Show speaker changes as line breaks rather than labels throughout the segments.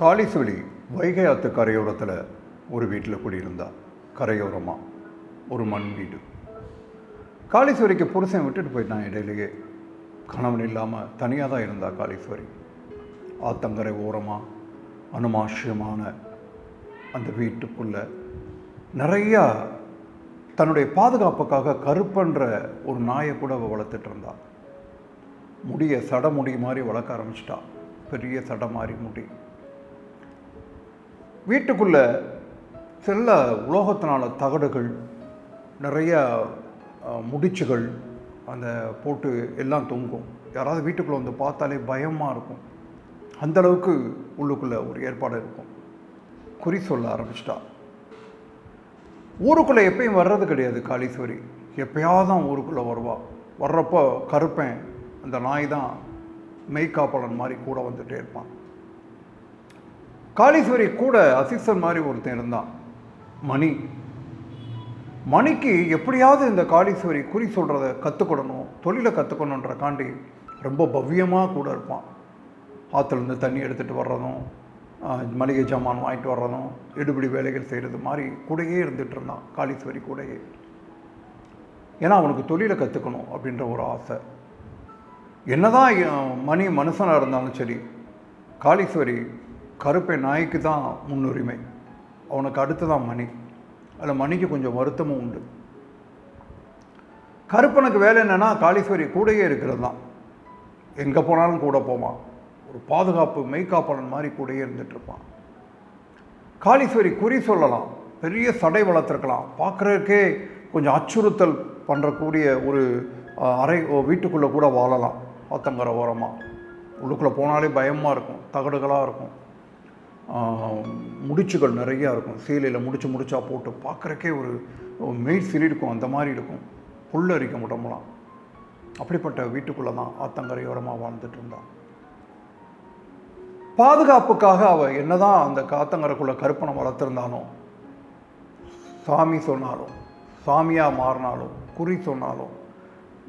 காளிசுழி வைகை ஆத்து கரையோரத்தில் ஒரு வீட்டில் குடியிருந்தா. கரையோரமாக ஒரு மண் வீடு. காளீஸ்வரிக்கு புருஷன் விட்டுட்டு போயிட்டான் இடையிலேயே. கணவன் இல்லாமல் தனியாக தான் இருந்தா காளீஸ்வரி ஆத்தங்கரை ஓரமாக அனுமாஷியமான அந்த வீட்டுக்குள்ள நிறையா தன்னுடைய பாதுகாப்புக்காக கருப்பன்ற ஒரு நாயை கூட அவள் வளர்த்துட்டு இருந்தா. முடிய சட முடி மாதிரி வளர்க்க ஆரம்பிச்சிட்டா. பெரிய சட மாதிரி முடி. வீட்டுக்குள்ளே செல்ல உலோகத்தினால தகடுகள் நிறையா முடிச்சுகள் அந்த போட்டு எல்லாம் தொங்கும். யாராவது வீட்டுக்குள்ளே வந்து பார்த்தாலே பயமாக இருக்கும். அந்த அளவுக்கு உள்ளுக்குள்ளே ஒரு ஏற்பாடு இருக்கும். குறி சொல்ல ஆரம்பிச்சிட்டா. ஊருக்குள்ளே எப்பயும் வர்றது கிடையாது காளீஸ்வரி. எப்பயாவது தான் ஊருக்குள்ளே வருவா. வர்றப்போ கருப்பேன் அந்த நாய் தான் மெய்காப்பாளன் மாதிரி கூட வந்துகிட்டே இருப்பான். காளீஸ்வரி கூட அசிஸ்டர் மாதிரி ஒருத்தன் இருந்தான். மணி. மணிக்கு எப்படியாவது இந்த காளீஸ்வரி குறி சொல்கிறத கற்றுக்கொடணும் தொழிலை கற்றுக்கணுன்றக்காண்டி ரொம்ப பவ்யமாக கூட இருப்பான். ஆற்றுலேருந்து தண்ணி எடுத்துகிட்டு வர்றதும் மளிகை சாமான் வாங்கிட்டு வர்றதும் எடுபடி வேலைகள் செய்கிறது மாதிரி கூடயே இருந்துகிட்டு இருந்தான் காளீஸ்வரி கூடயே. ஏன்னா அவனுக்கு தொழிலை கற்றுக்கணும் அப்படின்ற ஒரு ஆசை. என்னதான் மணி மனுஷனாக இருந்தாலும் சரி காளீஸ்வரி கருப்பை நாய்க்கு தான் முன்னுரிமை. அவனுக்கு அடுத்து தான் மணி. அதில் மணிக்கு கொஞ்சம் வருத்தமும் உண்டு. கருப்பனுக்கு வேலை என்னென்னா காளீஸ்வரி கூடயே இருக்கிறது தான் எங்கே போனாலும் கூட போவான். ஒரு பாதுகாப்பு மெய்காப்பாளன் மாதிரி கூடயே இருந்துகிட்ருப்பான் காளீஸ்வரி குறி சொல்லலாம். பெரிய சடை வளர்த்துருக்கலாம். பார்க்குறதுக்கே கொஞ்சம் அச்சுறுத்தல் பண்ணுறக்கூடிய ஒரு அறை வீட்டுக்குள்ளே கூட வாழலாம். ஆத்தங்கரை ஓரமாக உள்ளுக்குள்ளே போனாலே பயமாக இருக்கும். தகடுகளாக இருக்கும். முடிச்சுகள் நிறையா இருக்கும். சீலையில் முடிச்சு முடிச்சா போட்டு பார்க்குறக்கே ஒரு மெய் சிலிருக்கும். அந்த மாதிரி இருக்கும். புல்லரிக்கும் உடம்புலாம். அப்படிப்பட்ட வீட்டுக்குள்ளே தான் ஆத்தங்கரையோரமாக வாழ்ந்துட்டு இருந்தான் பாதுகாப்புக்காக அவள் என்னதான் அந்த காத்தங்கரைக்குள்ளே கருப்பனை வளர்த்துருந்தாலும் சாமி சொன்னாலும் சாமியாக மாறினாலும் குறி சொன்னாலும்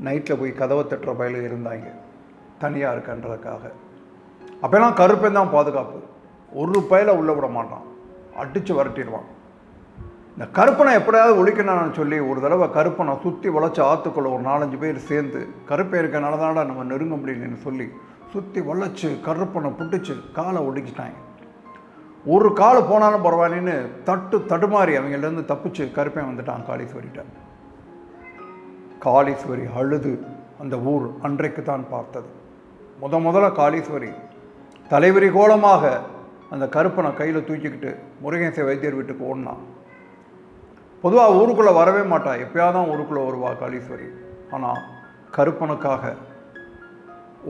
நைட்டில் போய் கதவை தட்டுற பயில இருந்தாங்க. தனியாக இருக்கன்றதுக்காக அப்போல்லாம் கருப்பன் தான் பாதுகாப்பு. ஒரு பயில உள்ளே விட மாட்டான். அடித்து வரட்டிடுவான். இந்த கருப்பனை எப்படியாவது ஒழிக்கணும்னு சொல்லி ஒரு தடவை கருப்பனை சுற்றி வளைச்சி ஆற்றுக்குள்ள ஒரு நாலஞ்சு பேர் சேர்ந்து கருப்பை இருக்கனால தான்டா நம்ம நெருங்க முடியலன்னு சொல்லி சுற்றி வளைச்சி கருப்பனை பிடிச்சி காலை ஒடிக்கிட்டாங்க. ஒரு கால் போனாலும் பரவாயில்லன்னு தட்டு தடுமாறி அவங்கள்டேருந்து தப்பிச்சு கருப்பேன் வந்துட்டான் காளீஸ்வரிட்ட காளீஸ்வரி அழுது அந்த ஊர் அன்றைக்கு தான் பார்த்தது. முத முதல்ல காளீஸ்வரி தலைவரி கோலமாக அந்த கருப்பனை கையில் தூக்கிக்கிட்டு முருகேச வைத்தியர் வீட்டுக்கு ஓடினான். பொதுவாக ஊருக்குள்ளே வரவே மாட்டா. எப்போயாவது தான் ஊருக்குள்ளே வருவா காளீஸ்வரி. ஆனால் கருப்பனுக்காக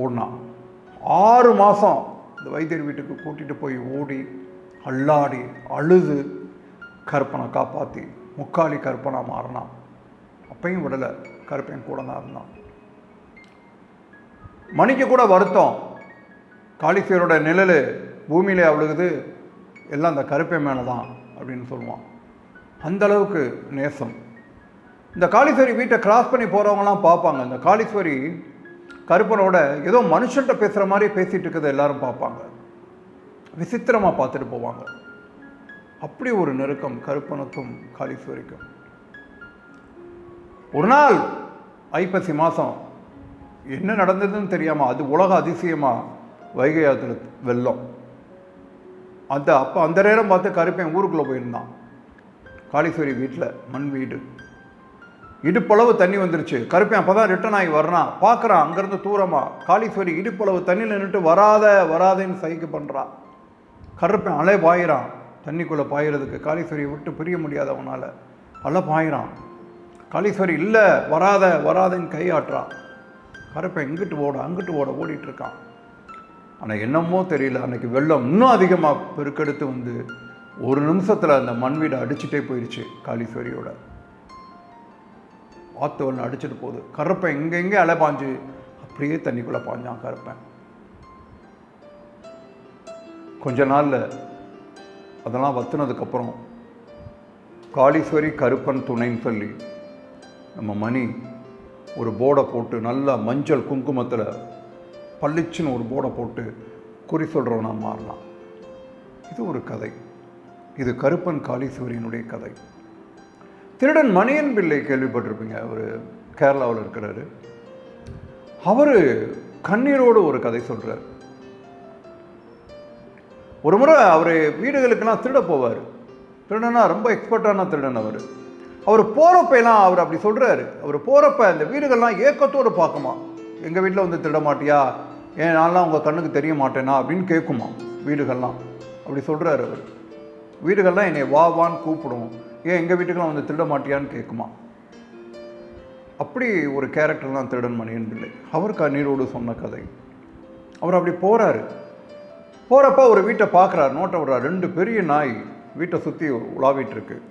ஓடினான். ஆறு மாதம் இந்த வைத்தியர் வீட்டுக்கு கூட்டிகிட்டு போய் ஓடி அல்லாடி அழுது கருப்பனை காப்பாற்றி முக்காலி கற்பனை மாறினான். அப்பையும் விடலை. கருப்பையும் கூட தான் இருந்தான். மணிக்கு கூட வருத்தம். காளிஃபியரோட நிழல் பூமியிலே அவ்வளவுது எல்லாம் அந்த கருப்பை மேலே தான் அப்படின்னு சொல்லுவான். அந்தளவுக்கு நேசம். இந்த காளீஸ்வரி வீட்டை கிராஸ் பண்ணி போகிறவங்களாம் பார்ப்பாங்க. இந்த காளீஸ்வரி கருப்பனோட ஏதோ மனுஷன்ட்ட பேசுகிற மாதிரி பேசிகிட்டு இருக்கிறத எல்லாரும் பார்ப்பாங்க. விசித்திரமாக பார்த்துட்டு போவாங்க. அப்படி ஒரு நெருக்கம் கருப்பனுக்கும் காளீஸ்வரிக்கும். ஒரு நாள் ஐப்பசி மாதம் என்ன நடந்ததுன்னு தெரியாமல் அது உலக அதிசயமாக வைகை ஆத்துல வெள்ளம் அந்த அப்போ அந்த நேரம் பார்த்து கருப்பேன் ஊருக்குள்ளே போயிருந்தான். காளீஸ்வரி வீட்டில் மண் வீடு. இடுப்பளவு தண்ணி வந்துருச்சு. கருப்பேன் அப்போ தான் ரிட்டர்ன் ஆகி வர்றான். பார்க்குறான் அங்கேருந்து தூரமாக காளீஸ்வரி இடுப்பளவு தண்ணியில் நின்றுட்டு வராத வராதேன்னு சைக்கு பண்ணுறான் கருப்பேன் அலை பாயிறான். தண்ணிக்குள்ளே பாயிறதுக்கு காளீஸ்வரியை விட்டு பிரிய முடியாத அவனால் அலை பாயிறான். காளீஸ்வரி இல்லை வராத வராதேன்னு கையாட்டுறான். கருப்பேன் இங்கிட்டு ஓட அங்கிட்டு ஓட ஓடிட்டுருக்கான் ஆனால் என்னமோ தெரியல. அன்னைக்கு வெள்ளம் இன்னும் அதிகமாக பெருக்கெடுத்து வந்து ஒரு நிமிஷத்தில் அந்த மண் வீடை அடிச்சுட்டே போயிடுச்சு காளீஸ்வரியோட. பார்த்து ஒன்று அடிச்சிட்டு போகுது. கருப்பை எங்கெங்கே அலை பாஞ்சு அப்படியே தண்ணிக்குள்ளே பாஞ்சான் கருப்பேன். கொஞ்ச நாளில் அதெல்லாம் வத்துனதுக்கப்புறம் காளீஸ்வரி கருப்பன் துணைன்னு சொல்லி நம்ம மணி ஒரு போர்டை போட்டு நல்லா மஞ்சள் குங்குமத்தில் பள்ளிச்சுன்னு ஒரு போர்டை போட்டு குறி சொல்கிறவனா மாறலாம். இது ஒரு கதை. இது கருப்பன் காளீஸ்வரியனுடைய கதை. திருடன் மணியன் பிள்ளை கேள்விப்பட்டிருப்பீங்க. அவர் கேரளாவில் இருக்கிறாரு. அவர் கண்ணீரோடு ஒரு கதை சொல்கிறார் ஒரு முறை அவர் வீடுகளுக்கெல்லாம் திருட போவார். திருடனா ரொம்ப எக்ஸ்பர்ட்டான திருடன் அவர். அவர் போகிறப்பெல்லாம் அவர் அப்படி சொல்கிறாரு அவர் போகிறப்ப அந்த வீடுகள்லாம் ஏக்கத்தோடு பார்க்குமா. எங்கள் வீட்டில் வந்து திருட மாட்டியா? ஏன் நான்லாம் உங்கள் கண்ணுக்கு தெரிய மாட்டேனா அப்படின்னு கேட்குமா? வீடுகள்லாம். அப்படி சொல்கிறாரு அவர். வீடுகள்லாம் என்னை வா வான்னு கூப்பிடும். ஏன் எங்கள் வீட்டுக்கெல்லாம் வந்து திருட மாட்டியான்னு கேட்குமா? அப்படி ஒரு கேரக்டர் தான் திருடன் மணியன் பிள்ளை. அவர் கண்ணீரோடு சொன்ன கதை. அவர் அப்படி போகிறாரு போகிறப்ப ஒரு வீட்டை பார்க்குறாரு. நோட்டை விடுறாரு. ரெண்டு பெரிய நாய் வீட்டை சுற்றி உலாவிட்டுருக்கு.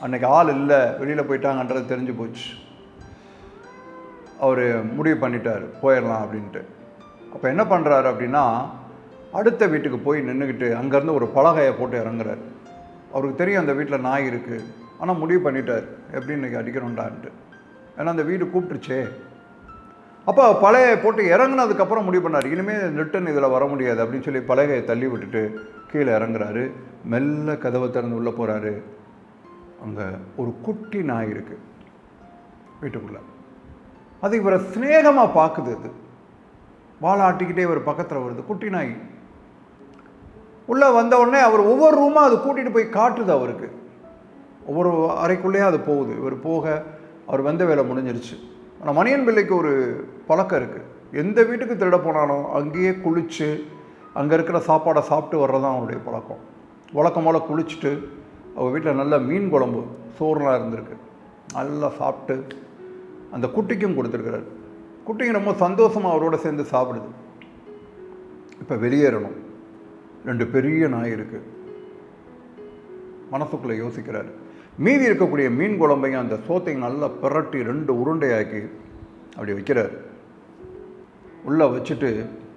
அன்றைக்கி ஆள் இல்லை. வெளியில் போயிட்டாங்கன்றது தெரிஞ்சு போச்சு. அவர் முடிவு பண்ணிட்டார். போயிடலாம் அப்படின்ட்டு. அப்போ என்ன பண்ணுறாரு அப்படின்னா அடுத்த வீட்டுக்கு போய் நின்றுக்கிட்டு அங்கேருந்து ஒரு பலகையை போட்டு இறங்குறாரு. அவருக்கு தெரியும் அந்த வீட்டில் நாய் இருக்குது ஆனால் முடிவு பண்ணிட்டார். எப்படி இன்றைக்கி அடிக்கணுண்டான்ட்டு ஏன்னா அந்த வீடு கூப்பிட்டுருச்சே. அப்போ பழைய போட்டு இறங்குனதுக்கப்புறம் முடிவு பண்ணார். இனிமேல் ரிட்டன் இதில் வர முடியாது அப்படின்னு சொல்லி பலகையை தள்ளி விட்டுட்டு கீழே இறங்குறாரு. மெல்ல கதவை திறந்து உள்ளே போகிறாரு அங்கே ஒரு குட்டி நாய் இருக்குது வீட்டுக்குள்ளே. அது இவரை சிநேகமாக பார்க்குது அது. வாழை ஆட்டிக்கிட்டே ஒரு பக்கத்தில் வருது குட்டி நாய். உள்ளே வந்தவுடனே அவர் ஒவ்வொரு ரூமாக அது கூட்டிகிட்டு போய் காட்டுது அவருக்கு. ஒவ்வொரு அறைக்குள்ளேயே அது போகுது. இவர் போக அவர் வந்த வேலை முடிஞ்சிருச்சு. ஆனால் மணியன் பிள்ளைக்கு ஒரு பழக்கம் இருக்குது எந்த வீட்டுக்கு திருட போனாலும் அங்கேயே குளித்து அங்கே இருக்கிற சாப்பாடை சாப்பிட்டு வர்றதான் அவருடைய பழக்கம். வழக்கம் குளிச்சுட்டு அவங்க வீட்டில் நல்ல மீன் குழம்பு சோறுலாம் இருந்திருக்கு. நல்லா சாப்பிட்டு அந்த குட்டிக்கும் கொடுத்துருக்குறாரு. குட்டிங்க ரொம்ப சந்தோஷமாக அவரோட சேர்ந்து சாப்பிடுது. இப்போ வெளியேறணும். ரெண்டு பெரிய நாய் இருக்குது மனசுக்குள்ளே யோசிக்கிறாரு. மீதி இருக்கக்கூடிய மீன் குழம்பையும் அந்த சோத்தையும் நல்லா பிரட்டி ரெண்டு உருண்டையாக்கி அப்படி வைக்கிறார். உள்ளே வச்சுட்டு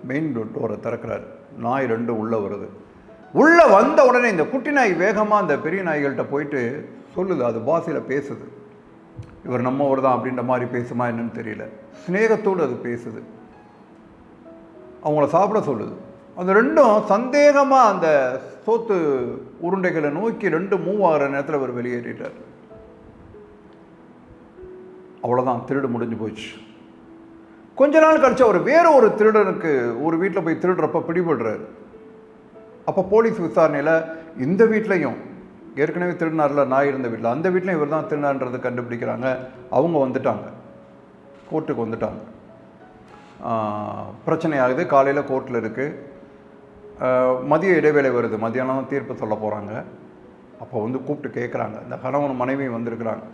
மெயின் டோரை திறக்கிறார். நாய் ரெண்டு உள்ளே வருது. உள்ளே வந்த உடனே இந்த குட்டி நாய் வேகமாக அந்த பெரிய நாய்கள்கிட்ட போயிட்டு சொல்லுது. அது பாசையில் பேசுது. இவர் நம்ம ஒரு தான் அப்படின்ற மாதிரி பேசுமா என்னன்னு தெரியல. சிநேகத்தோடு அது பேசுது. அவங்கள சாப்பிட சொல்லுது. அந்த ரெண்டும் சந்தேகமாக அந்த சோத்து உருண்டைகளை நோக்கி ரெண்டு மூவ் ஆகிற நேரத்தில் அவர் வெளியேறிட்டார். அவ்வளோதான் திருடு முடிஞ்சு போச்சு. கொஞ்ச நாள் கழிச்சு அவர் வேறு ஒரு திருடனுக்கு ஒரு வீட்டில் போய் திருடுறப்ப பிடிபடுறாரு. அப்போ போலீஸ் விசாரணையில் இந்த வீட்லேயும் ஏற்கனவே திருநாரில் நாய் இருந்த வீட்டில் அந்த வீட்டில் இவர் தான் திருடினான்றதை கண்டுபிடிக்கிறாங்க. அவங்க வந்துட்டாங்க. கோர்ட்டுக்கு வந்துட்டாங்க. பிரச்சனை ஆகுது காலையில் கோர்ட்டில் இருக்குது மதிய இடைவேளை வருது. மதியானம் தீர்ப்பு சொல்ல போகிறாங்க அப்போ வந்து கூப்பிட்டு கேட்குறாங்க இந்த கணவன் மனைவி வந்திருக்கிறாங்க.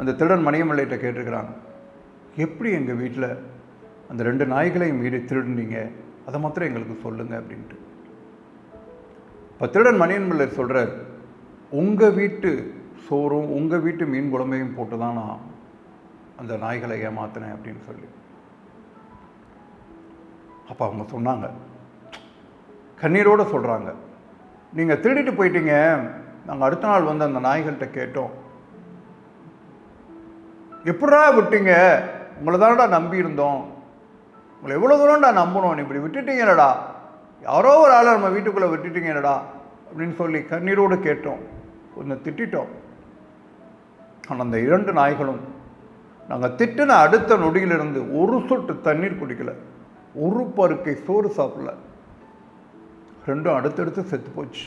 அந்த திருடன் மணியமல்லைகிட்ட கேட்டிருக்கிறாங்க. எப்படி எங்கள் வீட்டில் அந்த ரெண்டு நாய்களையும் மீறி திருடுனீங்க? அதை மாத்திரம் எங்களுக்கு சொல்லுங்கள் அப்படின்ட்டு. இப்போ திருடன் மணியன்மல்லர் சொல்கிறார் உங்கள் வீட்டு சோறும் உங்கள் வீட்டு மீன் குழம்பையும் போட்டு தான் நான் அந்த நாய்களை ஏமாத்தினேன் அப்படின்னு சொல்லி. அப்போ அவங்க சொன்னாங்க. கண்ணீரோடு சொல்கிறாங்க நீங்கள் திருடிட்டு போயிட்டீங்க. நாங்கள் அடுத்த நாள் வந்து அந்த நாய்கள்கிட்ட கேட்டோம். எப்படா விட்டீங்க? உங்களை தானடா நம்பியிருந்தோம் உங்களை எவ்வளோ தூரம்டா நம்பணும்? நீ இப்படி விட்டுட்டீங்கடா யாரோ ஒரு ஆளை நம்ம வீட்டுக்குள்ளே விட்டுட்டீங்கடா அப்படின்னு சொல்லி கண்ணீரோடு கேட்டோம். கொஞ்சம் திட்டிட்டோம். ஆனால் அந்த இரண்டு நாய்களும் நாங்கள் திட்டின அடுத்த நொடியிலிருந்து ஒரு சொட்டு தண்ணீர் குடிக்கல. ஒரு பருக்கை சோறு சாப்பிடல. ரெண்டும் அடுத்தடுத்து செத்து போச்சு.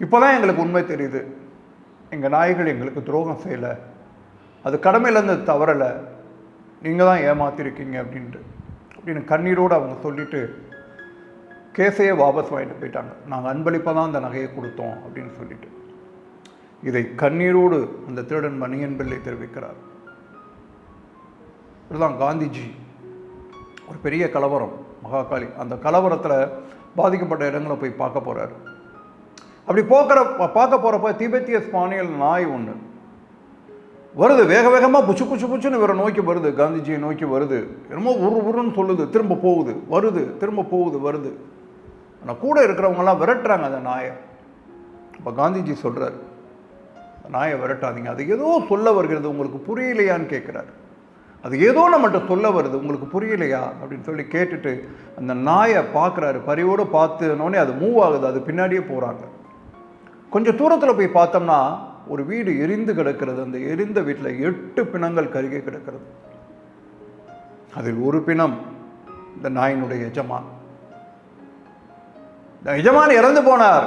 இப்போதான் எங்களுக்கு உண்மை தெரியுது. எங்கள் நாய்கள் எங்களுக்கு துரோகம் செய்யலை. அது கடமையிலேருந்து தவறலை. நீங்கள் தான் ஏமாத்திருக்கீங்க அப்படின்ட்டு. அப்படின்னு கண்ணீரோடு அவங்க சொல்லிவிட்டு கேஸையே வாபஸ் வாங்கிட்டு போயிட்டாங்க. நாங்கள் அன்பளிப்பாக தான் அந்த நகையை கொடுத்தோம் அப்படின்னு சொல்லிட்டு. இதை கண்ணீரோடு அந்த திருடன் மணியன் பிள்ளை தெரிவிக்கிறார். இதுதான் காந்திஜி. ஒரு பெரிய கலவரம் மகாகாளி. அந்த கலவரத்தில் பாதிக்கப்பட்ட இடங்களை போய் பார்க்க போகிறாரு அப்படி போக்கிற பார்க்க போகிறப்ப திபெத்திய ஸ்பானியல் நாய் ஒன்று வருது வேக வேகமாக புச்சு புச்சு புச்சுன்னு இவரை நோக்கி வருது. காந்திஜியை நோக்கி வருது. என்னமோ உரு உருன்னு சொல்லுது. திரும்ப போகுது வருது திரும்ப போகுது வருது. ஆனால் கூட இருக்கிறவங்கெல்லாம் விரட்டுறாங்க அந்த நாயை. அப்போ காந்திஜி சொல்கிறார் நாயை விரட்டாதீங்க. அது ஏதோ சொல்ல வருகிறது உங்களுக்கு புரியலையான்னு கேட்குறாரு. அது ஏதோ நம்மகிட்ட சொல்ல வருது உங்களுக்கு புரியலையா? அப்படின்னு சொல்லி கேட்டுட்டு அந்த நாயை பார்க்குறாரு. பறிவோடு பார்த்துனோடனே அது மூவ் ஆகுது. அது பின்னாடியே போகிறாங்க கொஞ்சம் தூரத்தில் போய் பார்த்தோம்னா ஒரு வீடு எரிந்து கிடக்கிறது. அந்த எரிந்த வீட்டில் எட்டு பிணங்கள் கருகே கிடக்கிறது. அதில் ஒரு பிணம் இந்த நாயினுடைய எஜமான். எஜமான் இறந்து போனார்.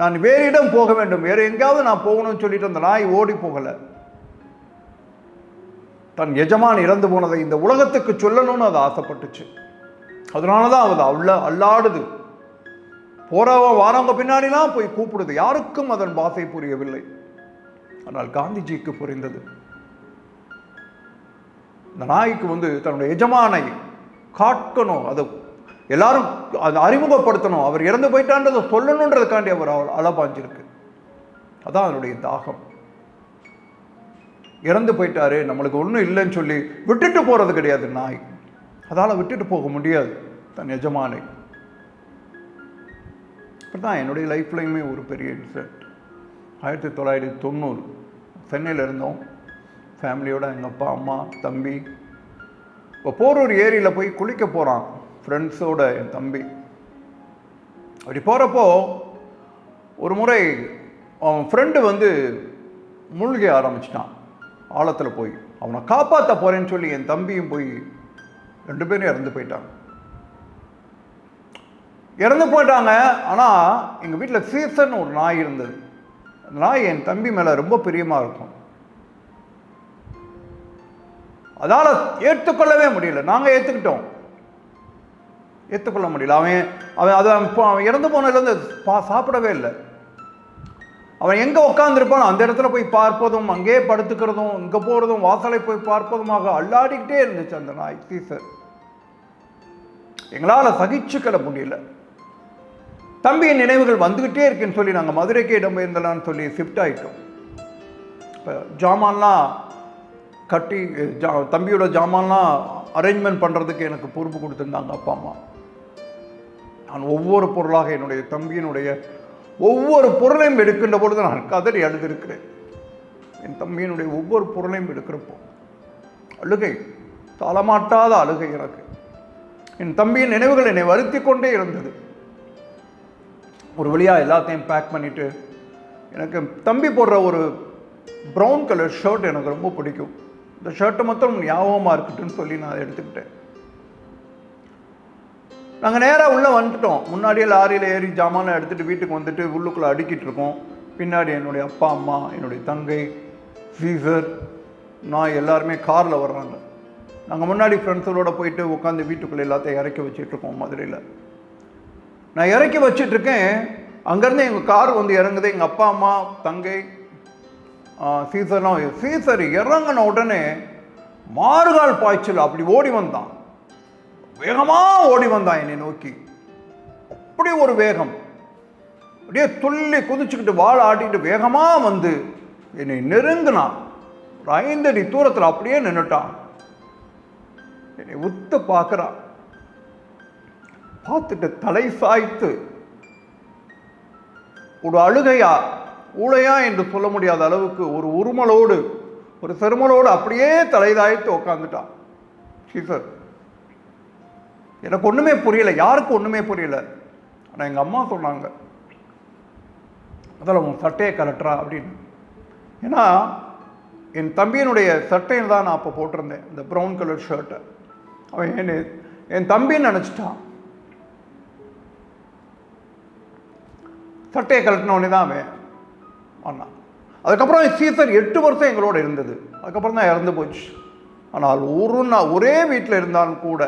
நான் வேறு இடம் போக வேண்டும். வேறு எங்கேயாவது நான் போகணும்னு சொல்லிட்டு அந்த நாய் ஓடி போகலை. தன் எஜமான் இறந்து போனதை இந்த உலகத்துக்கு சொல்லணும்னு அது ஆசைப்பட்டுச்சு. அதனால தான் அது அவ்வளோ அல்லாடுது போறவன் வாரவங்க பின்னாடிலாம் போய் கூப்பிடுது. யாருக்கும் அதன் பாசை புரியவில்லை. ஆனால் காந்திஜிக்கு புரிந்தது. இந்த நாய்க்கு வந்து தன்னுடைய எஜமானை காக்கணும். அதை எல்லாரும் அதை அறிமுகப்படுத்தணும். அவர் இறந்து போயிட்டான்றதை சொல்லணுன்றதுக்காண்டி அவர் அவ- அலபாஞ்சிருக்கு அதான் அதனுடைய தாகம். இறந்து போயிட்டாரு நம்மளுக்கு ஒன்றும் இல்லைன்னு சொல்லி விட்டுட்டு போகிறது கிடையாது நாய். அதால் விட்டுட்டு போக முடியாது தன் எஜமானை. தான் என்னுடைய லைஃப்லையுமே ஒரு பெரிய இன்சிடென்ட். ஆயிரத்தி தொள்ளாயிரத்தி தொண்ணூறு சென்னையில் இருந்தோம். ஃபேமிலியோட எங்கள் அப்பா அம்மா தம்பி. இப்போ போரூர் ஏரியில் போய் குளிக்க போகிறான் ஃப்ரெண்ட்ஸோட என் தம்பி. அப்படி போகிறப்போ ஒரு முறை அவன் ஃப்ரெண்டு வந்து மூழ்கி ஆரம்பிச்சிட்டான். ஆழத்தில் போய். அவனை காப்பாற்ற போகிறேன்னு சொல்லி என் தம்பியும் போய் ரெண்டு பேரும் இறந்து போயிட்டாங்க. இறந்து போயிட்டாங்க. ஆனால் எங்கள் வீட்டில் சீசன் ஒரு நாய் இருந்தது. அந்த நாய் என் தம்பி மேலே ரொம்ப பிரியமாக இருக்கும். அதால் ஏற்றுக்கொள்ளவே முடியல. நாங்கள் ஏற்றுக்கிட்டோம் ஏற்றுக்கொள்ள முடியல. அவன் அவன் அது அவன் இப்போ அவன் இறந்து போனதுலேருந்து பா சாப்பிடவே இல்லை. அவன் எங்கே உட்காந்துருப்பானோ அந்த இடத்துல போய் பார்ப்பதும் அங்கேயே படுத்துக்கிறதும் இங்கே போகிறதும் வாசலை போய் பார்ப்பதுமாக அல்லாடிக்கிட்டே இருந்துச்சு அந்த நாய் சீசர். எங்களால் சகிச்சுக்கல முடியல. தம்பியின் நினைவுகள் வந்துக்கிட்டே இருக்குன்னு சொல்லி நாங்கள் மதுரைக்கே இடம்பெயர்ந்தலான்னு சொல்லி ஷிஃப்ட் ஆகிட்டோம் இப்போ ஜாமான்லாம் கட்டி ஜா தம்பியோட ஜாமான்லாம் அரேஞ்ச்மெண்ட் பண்ணுறதுக்கு எனக்கு பொறுப்பு கொடுத்துருந்தாங்க அப்பா அம்மா. நான் ஒவ்வொரு பொருளாக என்னுடைய தம்பியினுடைய ஒவ்வொரு பொருளையும் எடுக்கின்ற பொழுது நான் கதறி அழுதிருக்கிறேன். என் தம்பியினுடைய ஒவ்வொரு பொருளையும் எடுக்கிறப்போ அழுகை தாளமாட்டாத அழுகை எனக்கு. என் தம்பியின் நினைவுகள் என்னை வருத்தி கொண்டே இருந்தது. ஒரு வழியாக எல்லாத்தையும் பேக் பண்ணிவிட்டு எனக்கு தம்பி போடுற ஒரு ப்ரௌன் கலர் ஷர்ட் எனக்கு ரொம்ப பிடிக்கும். இந்த ஷர்ட்டை மொத்தம் ஞாபகமாக இருக்கட்டும்னு சொல்லி நான் அதை எடுத்துக்கிட்டேன். நாங்கள் நேராக உள்ளே வந்துட்டோம். முன்னாடியே லாரியில் ஏறி ஜாமானை எடுத்துகிட்டு வீட்டுக்கு வந்துட்டு உள்ளுக்குள்ளே அடுக்கிட்டு இருக்கோம். பின்னாடி என்னுடைய அப்பா அம்மா என்னுடைய தங்கை ஃபீவர் நான் எல்லாருமே காரில் வர்றாங்க. நாங்கள் முன்னாடி ஃப்ரெண்ட்ஸோட போயிட்டு உட்காந்து வீட்டுக்குள்ளே எல்லாத்தையும் இறக்கி வச்சிட்ருக்கோம் மதுரையில். நான் இறக்கி வச்சிட்ருக்கேன் அங்கேருந்து எங்கள் கார் வந்து இறங்குது. எங்கள் அப்பா அம்மா தங்கை ஆ, சீசர்லாம் சீசர் இறங்கின உடனே மாறுகால் பாய்ச்சல் அப்படி ஓடி வந்தான். வேகமாக ஓடி வந்தான் என்னை நோக்கி. அப்படி ஒரு வேகம். அப்படியே துள்ளி குதிச்சுக்கிட்டு வாழ ஆட்டிக்கிட்டு வேகமாக வந்து என்னை நெருங்கினான். ஒரு ஐந்தடி தூரத்தில் அப்படியே நின்றுட்டான் என்னை உத்து பார்க்குறான். பார்த்துட்டு தலை சாய்த்து ஒரு அழுகையா? ஊழையா? என்று சொல்ல முடியாத அளவுக்கு ஒரு உருமலோடு ஒரு செருமலோடு அப்படியே தலைதாய்த்து உக்காந்துட்டான். சீசர் எனக்கு ஒன்றுமே புரியல. யாருக்கும் ஒன்றுமே புரியல. ஆனால் எங்கள் அம்மா சொன்னாங்க அதில் உன் சட்டையை கலட்டுறா அப்படின்னு. ஏன்னா என் தம்பியினுடைய சட்டையில் தான் நான் அப்போ போட்டிருந்தேன் இந்த ப்ரௌன் கலர் ஷர்ட்டை அவன் என் என் தம்பின்னு நினச்சிட்டான். சட்டையை கலட்டினோடனே தான் அவன் ஆனான். அதுக்கப்புறம் சீசர் எட்டு வருஷம் எங்களோட இருந்தது. அதுக்கப்புறம் தான் இறந்து போச்சு. ஆனால் ஒரு நான் ஒரே வீட்டில் இருந்தாலும் கூட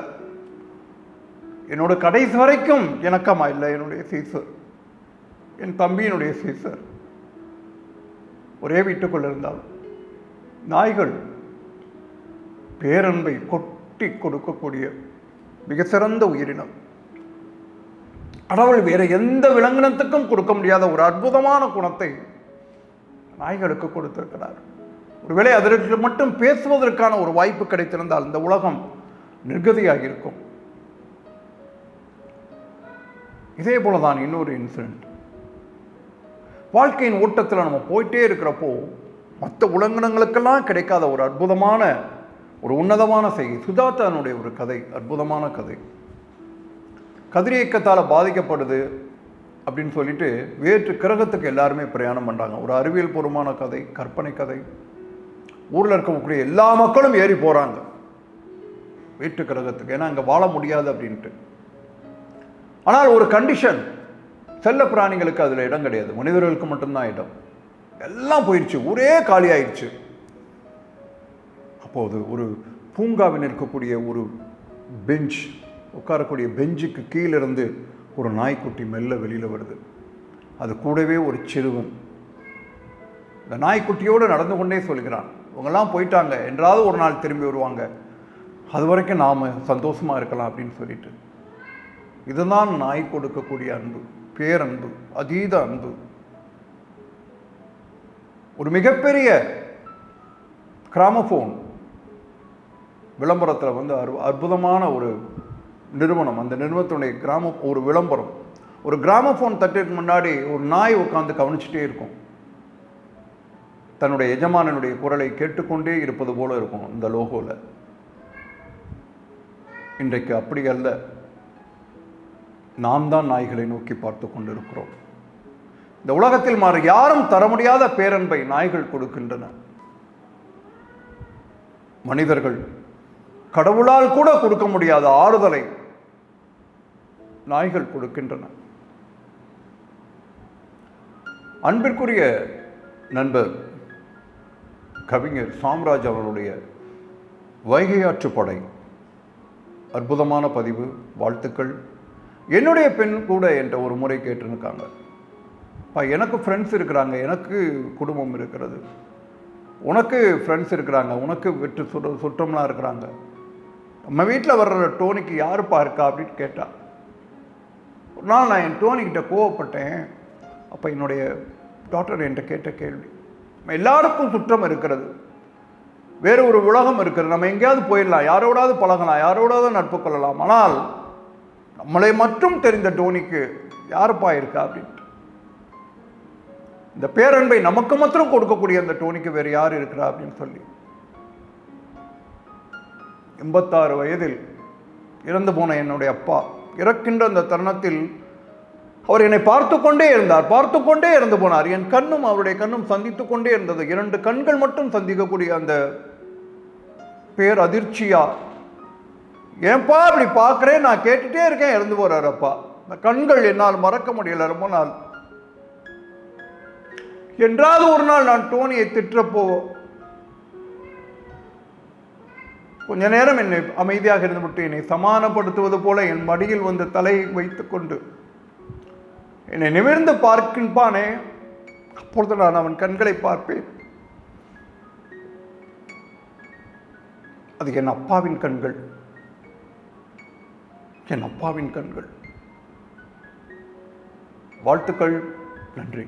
என்னோட கடைசி வரைக்கும் இணக்கமாக இல்லை என்னுடைய சீசர் என் தம்பியினுடைய சீசர் ஒரே வீட்டுக்குள் இருந்தால் நாய்கள் பேரன்பை கொட்டி கொடுக்கக்கூடிய மிக சிறந்த உயிரினம். கடவுள் வேறு எந்த விலங்கினத்துக்கும் கொடுக்க முடியாத ஒரு அற்புதமான குணத்தை நாய்களுக்கு கொடுத்திருக்கிறார். ஒருவேளை அதற்கு மட்டும் பேசுவதற்கான ஒரு வாய்ப்பு கிடைத்திருந்தால் இந்த உலகம் நிர்கதியாக இருக்கும் இதே போல தான் இன்னொரு இன்சிடென்ட் வாழ்க்கையின் ஓட்டத்தில் நம்ம போயிட்டே இருக்கிறப்போ மற்ற உலங்கினங்களுக்கெல்லாம் கிடைக்காத ஒரு அற்புதமான ஒரு உன்னதமான செய்தி. சுஜாதானுடைய ஒரு கதை அற்புதமான கதை. கதிரியக்கத்தால் பாதிக்கப்படுது அப்படின்னு சொல்லிட்டு வேற்று கிரகத்துக்கு எல்லாருமே பிரயாணம் பண்ணுறாங்க ஒரு அறிவியல் பூர்வமான கதை கற்பனை கதை. ஊரில் இருக்கக்கூடிய எல்லா மக்களும் ஏறி போகிறாங்க வேற்று கிரகத்துக்கு. ஏன்னா அங்கே வாழ முடியாது அப்படின்ட்டு. ஆனால் ஒரு கண்டிஷன் செல்ல பிராணிகளுக்கு அதில் இடம் கிடையாது. மனிதர்களுக்கு மட்டும்தான் இடம். எல்லாம் போயிடுச்சு ஒரே காலி ஆயிடுச்சு அப்போது ஒரு பூங்காவில் இருக்கக்கூடிய ஒரு பெஞ்ச் உட்காரக்கூடிய பெஞ்சுக்கு கீழிருந்து ஒரு நாய்க்குட்டி மெல்ல வெளியில் வருது. அது கூடவே ஒரு சிறுவன். இந்த நாய்க்குட்டியோடு நடந்து கொண்டே சொல்கிறான். இவங்கெல்லாம் போயிட்டாங்க. என்றாவது ஒரு நாள் திரும்பி வருவாங்க. அது வரைக்கும் நாம் சந்தோஷமாக இருக்கலாம் அப்படின்னு சொல்லிட்டு. இதுதான் நாய் கொடுக்கக்கூடிய அன்பு பேரன்பு அதீத அன்பு. ஒரு மிகப்பெரிய கிராமஃபோன் விளம்பரத்தில் வந்து அற்பு அற்புதமான ஒரு நிறுவனம். அந்த நிறுவனத்துடைய கிராம ஒரு விளம்பரம். ஒரு கிராமஃபோன் தட்டிற்கு முன்னாடி ஒரு நாய் உட்காந்து கவனிச்சுட்டே இருக்கும். தன்னுடைய எஜமானனுடைய குரலை கேட்டுக்கொண்டே இருப்பது போல இருக்கும் இந்த லோகோவில் இன்றைக்கு அப்படி அல்ல. நாம் தான் நாய்களை நோக்கி பார்த்து கொண்டிருக்கிறோம். இந்த உலகத்தில் மாற யாரும் தர முடியாத பேரன்பை நாய்கள் கொடுக்கின்றன. மனிதர்கள் கடவுளால் கூட கொடுக்க முடியாத ஆறுதலை நாய்கள் கொடுக்கின்றன. அன்பிற்குரிய நண்பர் கவிஞர் சாம்ராஜ் அவர்களுடைய வைகையாற்று படை. அற்புதமான பதிவு வாழ்த்துக்கள். என்னுடைய பெண் கூட என்கிட்ட ஒரு முறை கேட்டிருக்காங்க. இப்போ எனக்கு ஃப்ரெண்ட்ஸ் இருக்கிறாங்க எனக்கு குடும்பம் இருக்கிறது. உனக்கு ஃப்ரெண்ட்ஸ் இருக்கிறாங்க உனக்கு வெற்று சுட சுற்றம்லாம் இருக்கிறாங்க. நம்ம வீட்டில் வர்ற டோனிக்கு யாருப்பா இருக்கா அப்படின்னு கேட்டா. ஒரு நாள் நான் என் டோனிக்கிட்ட கோவப்பட்டேன். அப்போ என்னுடைய டாக்டர் என்கிட்ட கேட்ட கேள்வி. நம்ம எல்லாருக்கும் சுற்றம் இருக்கிறது. வேறு ஒரு உலகம் இருக்கிறது. நம்ம எங்கேயாவது போயிடலாம். யாரோடாவது பழகலாம். யாரோடாவது நட்பு கொள்ளலாம். ஆனால் நம்மளை மட்டும் தெரிந்த டோனிக்கு யாருப்பா இருக்கா அப்படின்ட்டு இந்த பேரன்பை நமக்கு மாத்திரம் கொடுக்கக்கூடிய அந்த டோனிக்கு வேறு யார் இருக்கிறா அப்படின்னு சொல்லி. எண்பத்தாறு வயதில் இறந்து போன என்னுடைய அப்பா இறக்கின்ற அந்த தருணத்தில் அவர் என்னை பார்த்து கொண்டே இருந்தார் பார்த்து கொண்டே இறந்து போனார். என் கண்ணும் அவருடைய கண்ணும் சந்தித்து கொண்டே இருந்தது. இரண்டு கண்கள் மட்டும் சந்திக்கக்கூடிய அந்த பேர் அதிர்ச்சியா ஏன்பா இப்படி பார்க்குறேன்? நான் கேட்டுட்டே இருக்கேன். இறந்து போகிறாரப்பா அப்பா. இந்த கண்கள் என்னால் மறக்க முடியல. ரொம்ப நாள். என்றாவது ஒரு நாள் நான் டோனியை திட்டுறப்போ கொஞ்ச நேரம் என்னை அமைதியாக இருந்துவிட்டு என்னை சமானப்படுத்துவது போல என் மடியில் வந்து தலையை வைத்துக்கொண்டு என்னை நிமிர்ந்து பார்க்கின்பானே அப்பொழுது நான் அவன் கண்களை பார்ப்பேன். அது என் அப்பாவின் கண்கள். என் அப்பாவின் கண்கள். வாழ்த்துக்கள் நன்றி.